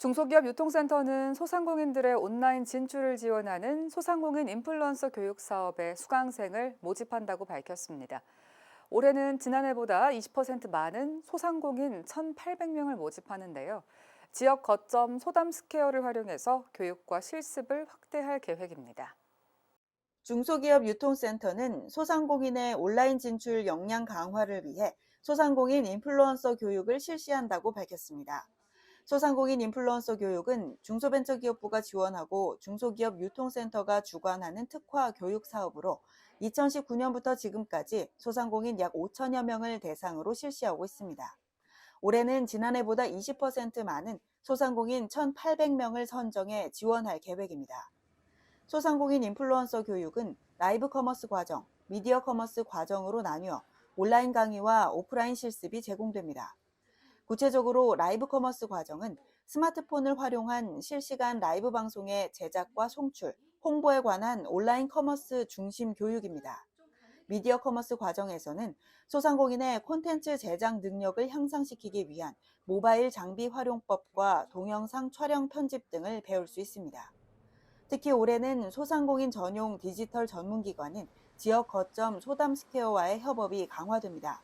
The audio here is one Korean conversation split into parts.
중소기업 유통센터는 소상공인들의 온라인 진출을 지원하는 소상공인 인플루언서 교육 사업에 수강생을 모집한다고 밝혔습니다. 올해는 지난해보다 20% 많은 소상공인 1,800명을 모집하는데요. 지역 거점 소담 스퀘어를 활용해서 교육과 실습을 확대할 계획입니다. 중소기업 유통센터는 소상공인의 온라인 진출 역량 강화를 위해 소상공인 인플루언서 교육을 실시한다고 밝혔습니다. 소상공인 인플루언서 교육은 중소벤처기업부가 지원하고 중소기업 유통센터가 주관하는 특화 교육 사업으로 2019년부터 지금까지 소상공인 약 5천여 명을 대상으로 실시하고 있습니다. 올해는 지난해보다 20% 많은 소상공인 1,800명을 선정해 지원할 계획입니다. 소상공인 인플루언서 교육은 라이브 커머스 과정, 미디어 커머스 과정으로 나뉘어 온라인 강의와 오프라인 실습이 제공됩니다. 구체적으로 라이브 커머스 과정은 스마트폰을 활용한 실시간 라이브 방송의 제작과 송출, 홍보에 관한 온라인 커머스 중심 교육입니다. 미디어 커머스 과정에서는 소상공인의 콘텐츠 제작 능력을 향상시키기 위한 모바일 장비 활용법과 동영상 촬영 편집 등을 배울 수 있습니다. 특히 올해는 소상공인 전용 디지털 전문기관인 지역 거점 소담 스퀘어와의 협업이 강화됩니다.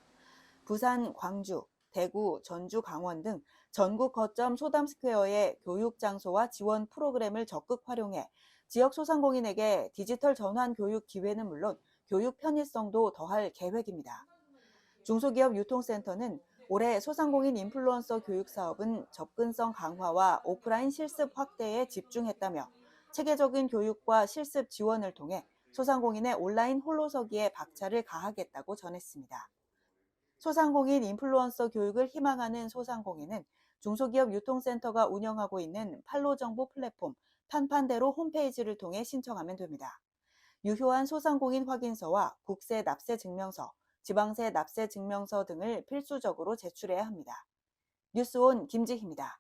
부산, 광주, 대구, 전주, 강원 등 전국 거점 소담 스퀘어의 교육 장소와 지원 프로그램을 적극 활용해 지역 소상공인에게 디지털 전환 교육 기회는 물론 교육 편의성도 더할 계획입니다. 중소기업 유통센터는 올해 소상공인 인플루언서 교육 사업은 접근성 강화와 오프라인 실습 확대에 집중했다며 체계적인 교육과 실습 지원을 통해 소상공인의 온라인 홀로서기에 박차를 가하겠다고 전했습니다. 소상공인 인플루언서 교육을 희망하는 소상공인은 중소기업 유통센터가 운영하고 있는 판로 정보 플랫폼 판판대로 홈페이지를 통해 신청하면 됩니다. 유효한 소상공인 확인서와 국세 납세 증명서, 지방세 납세 증명서 등을 필수적으로 제출해야 합니다. 뉴스온 김지희입니다.